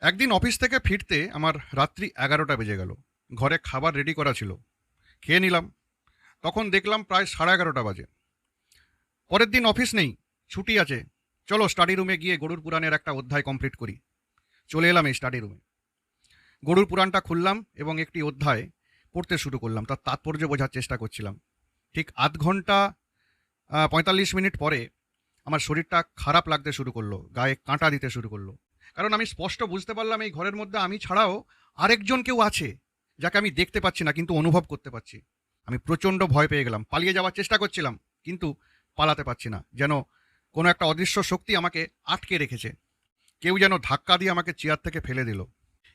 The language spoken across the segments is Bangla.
একদিন অফিস থেকে ফিরতে আমার রাত্রি এগারোটা বেজে গেল। ঘরে খাবার রেডি করা ছিল। খেয়ে নিলাম। তখন দেখলাম প্রায় সাড়ে এগারোটা বাজে। পরের দিন অফিস নেই, ছুটি আছে। চলো স্টাডি রুমে গিয়ে গরুর পুরাণের একটা অধ্যায় কমপ্লিট করি। চলে এলাম এই স্টাডি রুমে গরুর পুরাণটা খুললাম এবং একটি অধ্যায় পড়তে শুরু করলাম। তার তাৎপর্য বোঝার চেষ্টা করছিলাম। ঠিক আধ ঘণ্টা পঁয়তাল্লিশ মিনিট পরে আমার শরীরটা খারাপ লাগতে শুরু করল, গায়ে কাঁটা দিতে শুরু করল। কারণ আমি স্পষ্ট বুঝতে পারলাম এই ঘরের মধ্যে আমি ছাড়াও আরেকজন কেউ আছে যাকে আমি দেখতে পাচ্ছি না, কিন্তু অনুভব করতে পারছি। আমি প্রচণ্ড ভয় পেয়ে গেলাম, পালিয়ে যাওয়ার চেষ্টা করছিলাম, কিন্তু পালাতে পারছি না। যেন কোনো একটা অদৃশ্য শক্তি আমাকে আটকে রেখেছে। কেউ যেন ধাক্কা দিয়ে আমাকে চেয়ার থেকে ফেলে দিল।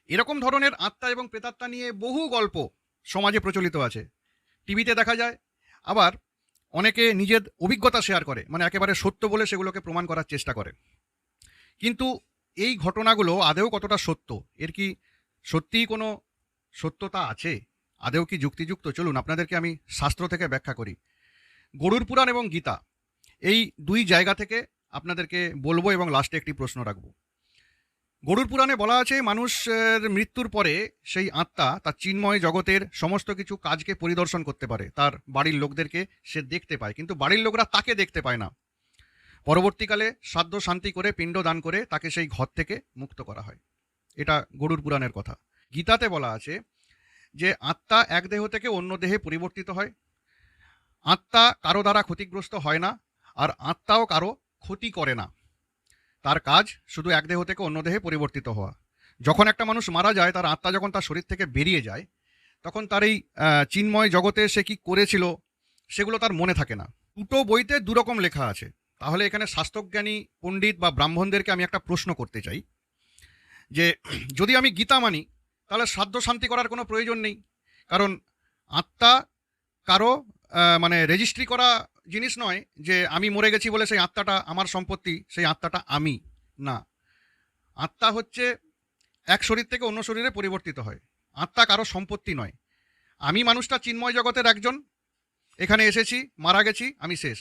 এরকম ধরনের আত্মা এবং প্রেতাত্মা নিয়ে বহু গল্প সমাজে প্রচলিত আছে। টিভিতে দেখা যায়, আবার অনেকে নিজের অভিজ্ঞতা শেয়ার করে মানে একেবারে সত্য বলে সেগুলোকে প্রমাণ করার চেষ্টা করে। কিন্তু এই ঘটনাগুলো আদেও কতটা সত্য? এর কি সত্যিই কোনো সত্যতা আছে? আদেও কি যুক্তিযুক্ত? চলুন আপনাদেরকে আমি শাস্ত্র থেকে ব্যাখ্যা করি। গরুর পুরাণ এবং গীতা, এই দুই জায়গা থেকে আপনাদেরকে বলব এবং লাস্টে একটি প্রশ্ন রাখব। গরুর পুরাণে বলা আছে, মানুষের মৃত্যুর পরে সেই আত্মা তার চিন্ময় জগতের সমস্ত কিছু কাজকে পরিদর্শন করতে পারে। তার বাড়ির লোকদেরকে সে দেখতে পায়, কিন্তু বাড়ির লোকরা তাকে দেখতে পায় না। পরবর্তীকালে সাধ্য শান্তি করে পিণ্ড দান করে তাকে সেই ঘর থেকে মুক্ত করা হয়। এটা গরুর পুরাণের কথা। গীতাতে বলা আছে যে, আত্মা এক দেহ থেকে অন্য দেহে পরিবর্তিত হয়। আত্মা কারও দ্বারা ক্ষতিগ্রস্ত হয় না, আর আত্মাও কারও ক্ষতি করে না। তার কাজ শুধু এক দেহ থেকে অন্য দেহে পরিবর্তিত হওয়া। যখন একটা মানুষ মারা যায়, তার আত্মা যখন তার শরীর থেকে বেরিয়ে যায়, তখন তার এই চিন্ময় জগতে সে কি করেছিল, সেগুলো তার মনে থাকে না। দুটো বইতে দুরকম লেখা আছে। তাহলে এখানে শাস্ত্রজ্ঞানী পণ্ডিত বা ব্রাহ্মণদেরকে আমি একটা প্রশ্ন করতে চাই। যে যদি আমি গীতা মানি, তাহলে শ্রাদ্ধ শান্তি করার কোনো প্রয়োজন নেই। কারণ আত্মা কারও মানে রেজিস্ট্রি করা জিনিস নয় যে আমি মরে গেছি বলে সেই আত্মাটা আমার সম্পত্তি, সেই আত্মাটা আমি। না। আত্মা হচ্ছে এক শরীর থেকে অন্য শরীরে পরিবর্তিত হয়। আত্মা কারও সম্পত্তি নয়। আমি মানুষটা চিন্ময় জগতের একজন। এখানে এসেছি, মারা গেছি, আমি শেষ।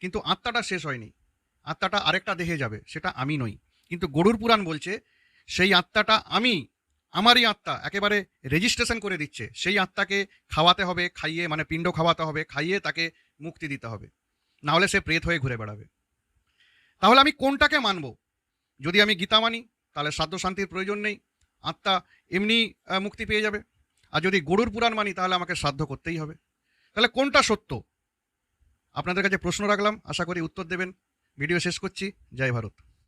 কিন্তু আত্মাটা শেষ হয়নি। আত্মাটা আরেকটা দেহে যাবে, সেটা আমি নই। কিন্তু গরুর পুরাণ বলছে, সেই আত্মাটা আমি, আমারই আত্মা একেবারে রেজিস্ট্রেশন করে দিচ্ছে। সেই আত্মাকে খাওয়াতে হবে, খাইয়ে মানে পিণ্ড খাওয়াতে হবে, খাইয়ে তাকে মুক্তি দিতে হবে। না হলে সে প্রেত হয়ে ঘুরে বেড়াবে। তাহলে আমি কোনটাকে মানব? যদি আমি গীতা মানি, তাহলে সাধ্য শান্তির প্রয়োজন নেই। আত্মা এমনি মুক্তি পেয়ে যাবে। আর যদি গরুর পুরাণ মানি, তাহলে আমাকে সাধ্য করতেই হবে। তাহলে কোনটা সত্য? আপনাদের কাছে প্রশ্ন রাখলাম আশা করি উত্তর দেবেন। ভিডিও শেষ করছি। জয় ভারত।